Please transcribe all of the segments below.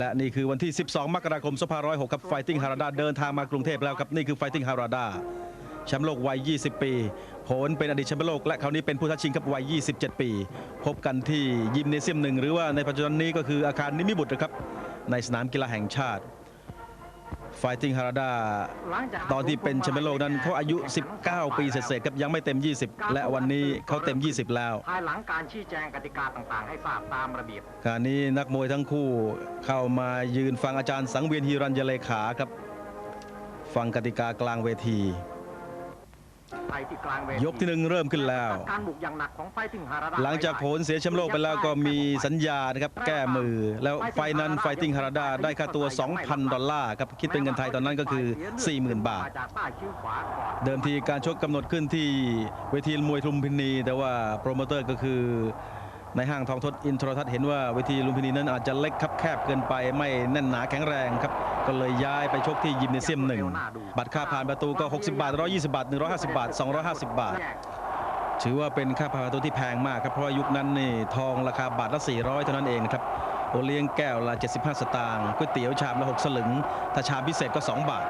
และนี่คือวันที่ 12 มกราคม2506ครับไฟติ้งฮาราดาเดินทางมากรุงเทพแล้วครับ นี่คือไฟติ้งฮาราดาแชมป์โลกวัย 20 ปีผลเป็นอดีตแชมป์โลก และคราวนี้เป็นผู้ท้าชิงครับวัย 27 ปี พบกันที่ยิมเนเซียมหนึ่งหรือว่าในปัจจุบันนี้ก็คืออาคารนิมิบุตรครับ ในสนามกีฬาแห่งชาติ Fighting Harada ตอนที่เป็นแชมป์โลกนั้นเขาอายุ 19 ปีเศษๆครับยังไม่เต็ม 20 และวันนี้เขาเต็ม 20 แล้วภายหลังการชี้แจงกติกาต่างๆ ให้ทราบตามระเบียบการนี้นักมวยทั้งคู่เข้ามายืนฟังอาจารย์สังเวียนฮีรัญยเลขาครับ ฟังกติกากลางเวที ยกที่หนึ่งเริ่มขึ้นแล้วการบุกอย่างหนักของไฟติงฮาราดาหลังจากผลเสียแชมป์โลกไปแล้วก็มีสัญญานะครับแก้มือ แล้วไฟนั้นไฟติ้งฮาราดาได้ค่าตัว 2,000 ดอลลาร์ครับคิดเป็นเงินไทยตอนนั้นก็คือ 40,000 บาทมจากใต้คิ้วขวาก่อนเดิมทีการชกกำหนดขึ้นที่เวทีมวยลุมพินี แต่ว่าโปรโมเตอร์ก็คือ ในห้างทองทศอินโทรทัศน์เห็นว่าเวทีลุมพินีนั้นอาจจะเล็กคับแคบเกินไปไม่แน่นหนาแข็งแรงครับ ก็เลยย้ายไปชกที่ยิมเนเซียมหนึ่งบัตรค่าผ่านประตูก็ 60 บาท 120 บาท 150 บาท 250 บาทแยกถือว่าเป็นค่าผ่านประตูที่แพงมากครับเพราะว่ายุคนั้นนี่ทองราคาบาทละ 400 เท่านั้นเองนะครับโอเลี้ยงแก้วละ 75 สตางค์ก๋วยเตี๋ยวชามละ 6 สลึงถ้าชามพิเศษก็ 2 บาท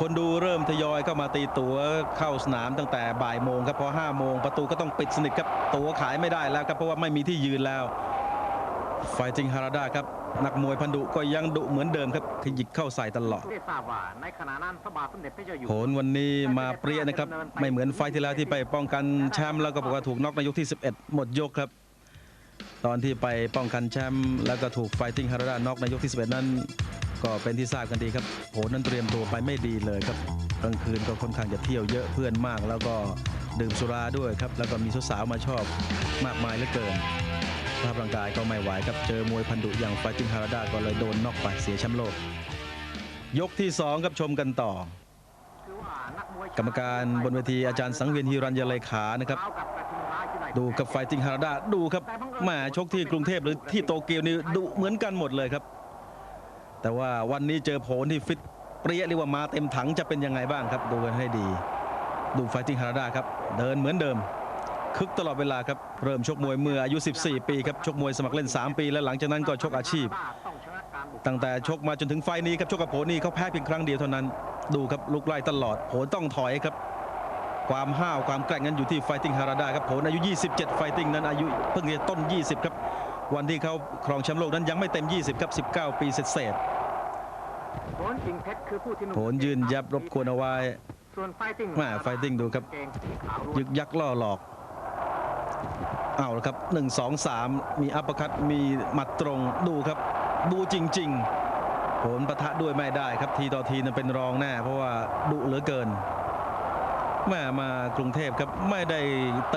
คนดูเริ่มทยอยเข้ามาตีตั๋วเข้าสนามตั้งแต่บ่ายโมงครับพอ5โมงประตูก็ต้องปิดสนิทครับตั๋วขายไม่ได้แล้วครับเพราะว่าไม่มีที่ยืนแล้วไฟจิงฮาราดาครับนักมวยพันดุก็ยังดุเหมือนเดิมครับขยิกเข้าใส่ตลอดได้ทราบว่าในขณะนั้นพระบาทสมเด็จพระเจ้าอยู่โหนวันนี้มาเปรี้ยนะครับ ไม่เหมือนไฟล์ที่แล้วที่ไปป้องกันแชมป์แล้วก็บอกว่าถูกน็อกในยกที่ 11 หมดยกครับ ตอนที่ไปป้องกันแชมป์แล้วก็ถูกไฟติ้งฮาราดาน็อกในยกที่ 11 นั้นก็เป็นที่ทราบกันดีครับโหนั้นเตรียมตัวไปไม่ดีเลยครับกลางคืนก็ค่อนข้างจะเที่ยวเยอะเพื่อนมาก แล้วก็ดื่มสุราด้วยครับ แล้วก็มีสาวๆมาชอบมากมายเหลือเกินสภาพร่างกายก็ไม่ไหวครับเจอมวยพันดุอย่างไฟติ้งฮาราดาก็เลยโดนน็อกไปเสียแชมป์โลก ยกที่สองครับชมกันต่อ กรรมการบนเวทีอาจารย์สังเวียนฮิรัญยเลขานะครับดูกับไฟติงฮาราดาดูครับแหมาชกที่กรุงเทพหรือที่โตเกียวนี่ดุเหมือนกันหมดเลยครับ แต่ว่าวันนี้เจอโผลที่ฟิตเปรี้ยเรียกว่ามาเต็มถังจะเป็นยังไงบ้างครับ ดูกันให้ดี ดูไฟติงฮาราดาครับ เดินเหมือนเดิม คึกตลอดเวลาครับ เริ่มชกมวยเมื่ออายุ 14 ปีครับ ชกมวยสมัครเล่น 3 ปี แล้วหลังจากนั้นก็ชกอาชีพ ตั้งแต่ชกมาจนถึงไฟนี้ครับชกกับโผนี่เขาแพ้เพียงครั้งเดียวเท่านั้น ดูครับลุกไล่ตลอดโผต้องถอยครับความห้าวความแกร่งนั้นอยู่ที่ไฟติ้งฮาราดาครับโผอายุ 27 ไฟติ้งนั้นอายุเพิ่งจะต้น 20 ครับ วันที่เขาครองแชมป์โลกนั้นยังไม่เต็ม 20ครับ19 ปีเศษโผลกิ่งเพชรคือผู้ที่หๆนุ่มโผยืนยับรบกวนเอาไว้ส่วนไฟติ้งแม่ไฟติ้งดูครับเกงสีขาวล้วนยึกยักล่อหลอกเอาละครับ 1 2 3 มีอัปเปอร์คัตมีหมัดตรงดูครับ ดูจริง ๆ ผลปะทะด้วยไม่ได้ครับทีต่อทีนั้นเป็นรองแน่เพราะว่าดุเหลือเกินแม่มากรุงเทพครับ ไม่ได้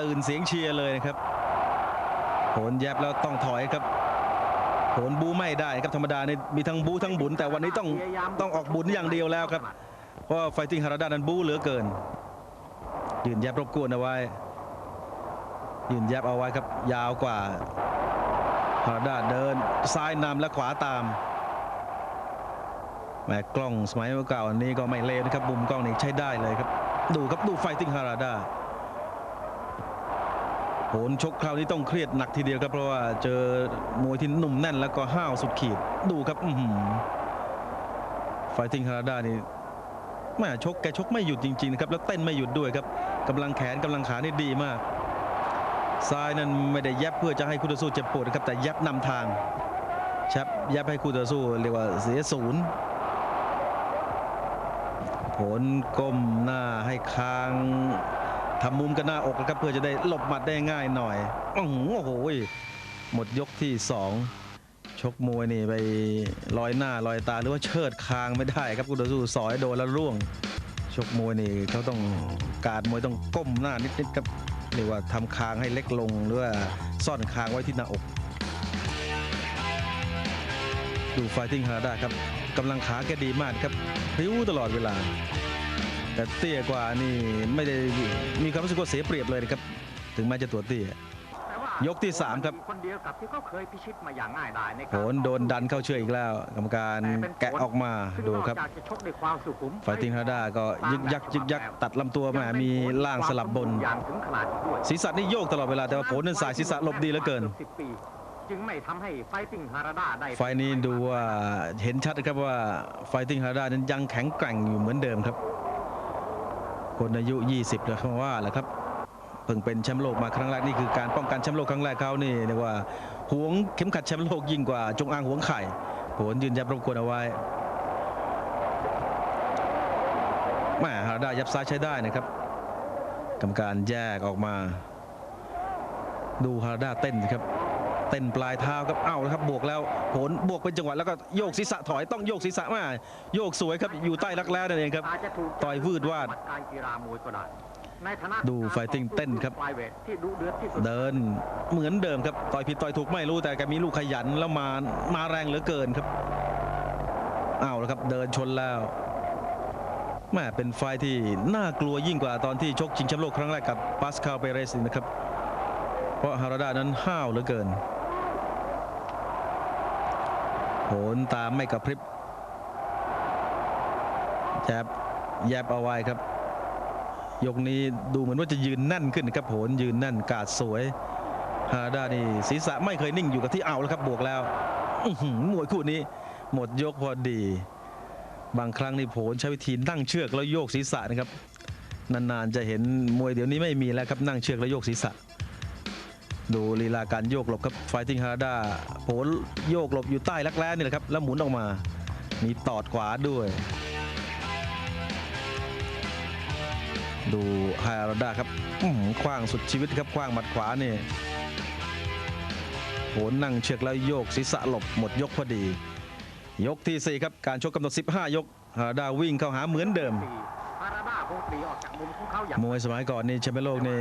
ตื่นเสียงเชียร์เลยนะครับ โหนแยบแล้วต้องถอยครับโหนบูไม่ได้ครับธรรมดาเนี่ยมีทั้งบูทั้งบุญแต่วันนี้ต้องต้องออกบุญอย่างเดียวแล้วครับ เพราะไฟติ้งฮาราดานั้นบูเหลือเกิน ยืนแยบรบกวนเอาไว้ ยืนแยบเอาไว้ครับ ยาวกว่าฮาราดาเดินซ้ายนำและขวาตามแหมกล้องสมัยเก่าอันนี้ก็ไม่เลวนะครับมุมกล้องนี่ใช้ได้เลยครับ ดูครับดูไฟติ้งฮาราดา โหนชกคราวนี้ต้องเครียดหนักทีเดียวครับ เพราะว่าเจอมวยที่หนุ่มแน่นแล้วก็ห้าวสุดขีดดูครับอืไฟติ้งฮาราดานี่แม่ชกแกชกไม่หยุดจริงๆนะครับแล้วเต้นไม่หยุดด้วยครับกำลังแขนกำลังขานี่ดีมากซ้ายนั้นไม่ได้ยับเพื่อจะให้คู่ต่อสู้เจ็บปวดนะครับแต่ยับนำทางชับยับให้คู่ต่อสู้เรียกว่าเสียศูนย์ผลก้มหน้าให้คาง ทำมุมกันหน้าอกนะครับเพื่อจะได้หลบหมัดได้ง่ายหน่อยโอ้โหหมดยกที่สองชกมวยนี่ไปลอยหน้าลอยตาหรือว่าเชิดคางไม่ได้ครับคู่ต่อสู้สอยโดนแล้วร่วง ชกมวยนี่เขาต้องการมวยต้องก้มหน้านิดๆครับเรียกว่าทำคางให้เล็กลงหรือว่าซ่อนคางไว้ที่หน้าอกดูไฟติ้งฮาราดาครับกำลังขาแกดีมากครับพริ้วตลอดเวลา แต่เตี้ยกว่านี่ไม่ได้มีความรู้สึกว่าเสียเปรียบเลยนะครับ ถึงแม้จะตัวเตี้ยแต่ว่ายกที่สามครับคนเดียวกับที่เขาเคยพิชิตมาอย่างง่ายดายในโหนโดนดันเข้าเชือกอีกแล้ว กรรมการแกะออกมาดูครับซึ่งนอกจากจะชกด้วยความสุขุมไฟติ้งฮาราดาก็ยึกยักยึกยักตัดลำตัวมามีล่างสลับบนอย่างถึงขนาดนี้ด้วยศีรษะนี่โยกตลอดเวลาแต่ว่าโผลนั้นสายศีรษะหลบดีเหลือเกินสิบปีจึงไม่ทำให้ไฟติ้งฮาราดาได้ไฟล์นี้ดูว่าเห็นชัดนะครับว่าไฟติ้งฮารานั้นยังแข็งแกร่งอยู่เหมือนเดิมครับ คนอายุ 20แล้วเขาว่าแหละครับเพิ่งเป็นแชมป์โลกมาครั้งแรกนี่คือการป้องกันแชมป์โลกครั้งแรกเขานี่เรียกว่าหวงเข็มขัดแชมป์โลกยิ่งกว่าจงอางหวงไข่ผลยืนยันรบกวนเอาไว้แม่ฮาราดายับซ้ายใช้ได้นะครับกรรมการแยกออกมา ดูฮาราดาเต้นครับ เต้นปลายเท้าครับเอ้าแล้วครับบวกแล้วผลบวกเป็นจังหวะแล้วก็โยกศีรษะถอยต้องโยกศีรษะมาโยกสวยครับอยู่ใต้รักแร้นั่นเองครับอาจจะถูกต่อยวืดวาดการกีฬามวยก็ได้ในฐานะดู fighting เต้นครับไฟเวทที่ดุเดือดที่สุดเดินเหมือนเดิมครับต่อยผิดต่อยถูกไม่รู้แต่แกมีลูกขยันแล้วมามาแรงเหลือเกินครับเอาแล้วครับเดินชนแล้วแม่เป็นไฟล์ที่น่ากลัวยิ่งกว่าตอนที่ชกชิงแชมป์โลกครั้งแรกกับปาสคาลเปเรสนะครับ เพราะฮาราดานั้นห้าวเหลือเกิน โหนตามไม่กระพริบแยบแยบเอาไว้ครับ ยกนี้ดูเหมือนว่าจะยืนแน่นขึ้นครับโหนยืนแน่นกาดสวยฮาด้านี่ศีรษะไม่เคยนิ่งอยู่กับที่เอาแล้วครับบวกแล้วหมวยคู่นี้หมดยกพอดี บางครั้งนี่โผนใช้วิธีนั่งเชือกแล้วโยกศีรษะนะครับ นานๆจะเห็นมวยเดี๋ยวนี้ไม่มีแล้วครับนั่งเชือกแล้วโยกศีรษะ ดูลีลาการโยกหลบครับไฟติ้งฮาด้าโผนโยกหลบอยู่ใต้รักแร้นี่แหละครับ แล้วหมุนออกมา มีตอดขวาด้วย ดูฮาราดาครับอื้อหือคว้างสุดชีวิตครับคว้างหมัดขวานี่โหนนั่งเชือกแล้วโยกศีรษะหลบหมดยกพอดี ยกที่ 4 ครับ การชกกำหนด 15 ยกฮาราดาวิ่งเข้าหาเหมือนเดิม มุมของเขาอย่างมวยสมัยก่อนนี่แชมป์โลกนี่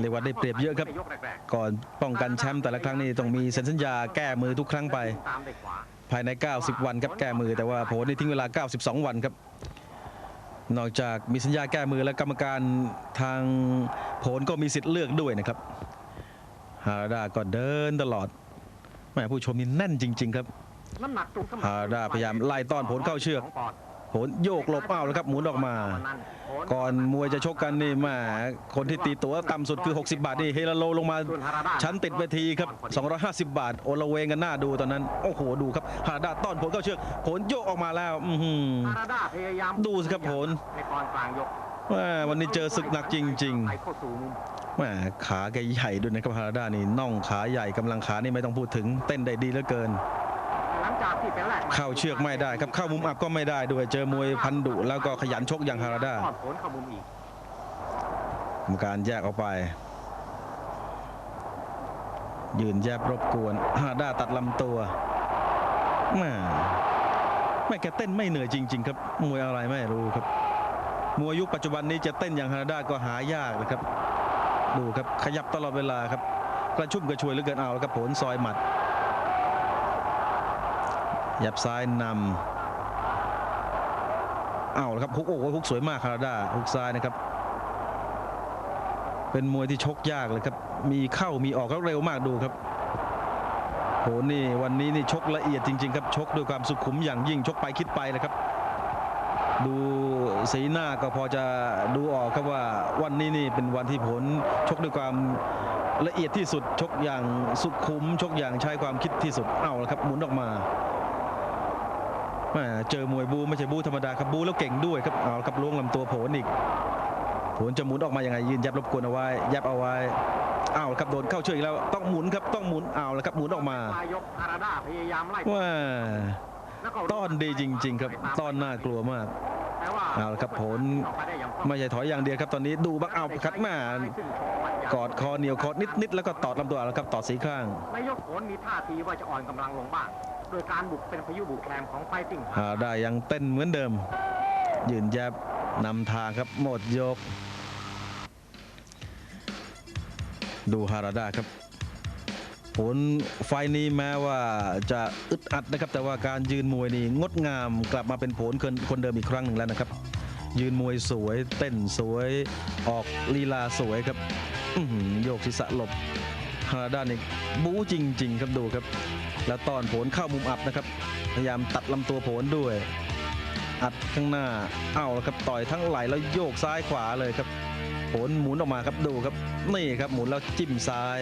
เรียกว่าได้เปรียบเยอะครับในยกแรกก่อนป้องกันแชมป์แต่ละครั้งนี่ต้องมีเซ็นสัญญาแก้มือทุกครั้งไปๆตามด้วยขวาภายใน 90 วันครับแก้มือแต่ว่าโผนี่ทิ้งเวลา 92 วันครับนอกจากมีสัญญาแก้มือแล้วกรรมการทางโผนก็มีสิทธิ์เลือกด้วยนะครับฮาราดาก็เดินตลอดแม่ผู้ชมนี่แน่นจริง ๆ ครับน้ำหนักตรงสมัฮาราดาพยายามไล่ต้อนผลเข้าเชือก โผนโยกหลบเป้าแล้วครับหมุนออกมา ก่อนมวยจะชกกันนี่แมาคนที่ตีตัวต่ำสุดคือ 60 บาทนี่เฮลโลลงมา ชั้นติดเวทีครับ 250 บาท โอละเวงกันหน้าดูตอนนั้น โอ้โหดูครับฮาราดาต้อนผลเข้าเชือกผลโยกออกมาแล้วอือหือฮาราดาพยายามดูสิครับผลในแม่วันนี้เจอศึกหนักจริงไปเข้าสู่มุมๆแม่ขาแกใหญ่ด้วยนะครับฮาราดานี่น่องขาใหญ่กำลังขานี่ไม่ต้องพูดถึงเต้นได้ดีเหลือเกิน เข้าเชือกไม่ได้ครับเข้ามุมอับก็ไม่ได้ด้วยเจอมวยพันดุแล้วก็ขยันชกอย่างฮาราดากรรมการแยกออกไป ยืนแยบรบกวนฮาราดาตัดลำตัวแม่แม่แกเต้นไม่เหนื่อยจริง ๆ ครับ มวยอะไรไม่รู้ครับ มวยยุคปัจจุบันนี้จะเต้นอย่างฮาราดาก็หายากนะครับ ดูครับขยับตลอดเวลาครับ กระชุ่มกระชวยเหลือเกินเอาแล้วครับผลซอยหมัด ยับซ้ายนำเอาล้วครับฮุกโอ้โหฮุกสวยมากฮาราดาฮุกซ้ายนะครับ เป็นมวยที่ชกยากเลยครับ มีเข้ามีออกแล้วเร็วมากดูครับโหนี่วันนี้นี่ชกละเอียดจริง ๆ ครับชกด้วยความสุขุมอย่างยิ่งชกไปคิดไปเลยครับ ดูสีหน้าก็พอจะดูออกครับว่าวันนี้นี่เป็นวันที่ผลชกด้วยความละเอียดที่สุดชกอย่างสุขุม ชกอย่างใช้ความคิดที่สุดเอาละครับหมุนออกมา เจอมวยบูไม่ใช่บูธรรมดาครับบูแล้วเก่งด้วยครับเอาละครับล้วงลำตัวโผลอีกผลจะหมุนออกมายังไงยืนยับรบกวนเอาไว้ยับเอาไว้อ้าวครับโดนเข้าเชือกอีกแล้วต้องหมุนครับต้องหมุนอ้าวแล้วครับหมุนออกมาปลายยกฮาราดาพยายามไล่ว่าแล้วก็ต้อนดีจริง ๆ ครับต้อนน่ากลัวมากแต่ว่าเอาละครับผลเข้าไปได้อย่างไม่ใช่ถอยอย่างเดียวครับตอนนี้ดูบักเอาคัดมากอดคอเหนียวคอนิดๆแล้วก็ตอดลำตัวแล้วครับตอดสีข้างนายกผลมีท่าทีว่าจะอ่อนกำลังลงบ้าง โดยการบุกเป็นพายุบุกแคมของไฟติ้งหาได้ยังเต้นเหมือนเดิม ยืนแยบนำทางครับหมดยก ดูฮาราดาครับ ผลไฟนี้แม้ว่าจะอึดอัดนะครับ แต่ว่าการยืนมวยนี่งดงามกลับมาเป็นผลคนคนเดิมอีกครั้งหนึ่งแล้วนะครับ ยืนมวยสวย เต้นสวยออกลีลาสวยครับโยกศีรษะหลบ ด้านี่บู๊จริง ๆ ครับดูครับ แล้วตอนผลเข้ามุมอับนะครับ พยายามตัดลำตัวโผลด้วย อัดข้างหน้าเอาแล้วครับต่อยทั้งไหลแล้วโยกซ้ายขวาเลยครับผลหมุนออกมาครับดูครับนี่ครับหมุนแล้วจิ้มซ้าย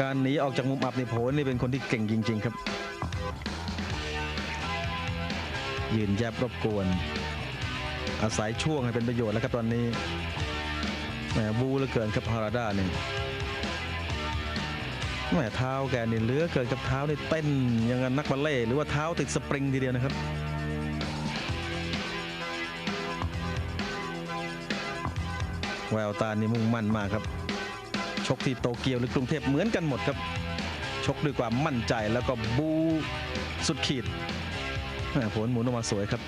การหนีออกจากมุมอับในโผลนี่เป็นคนที่เก่งจริง ๆ ครับ ยืนแยบรบกวน อาศัยช่วงให้เป็นประโยชน์แล้วครับตอนนี้แหมบูเหลือเกินครับฮาราดาเนี่ย แหมเท้าแกนี่เลือเกินกับเท้านี่เต้นอยังนักบัลเล่หรือว่าเท้าติดสปริงทีเดียวนะครับแววตานี่มุ่งมั่นมากครับ ชกที่โตเกียวหรือกรุงเทพเหมือนกันหมดครับ ชกด้วยความมั่นใจแล้วก็บูสุดขีดแม่ผลหมุนออกมาสวยครับ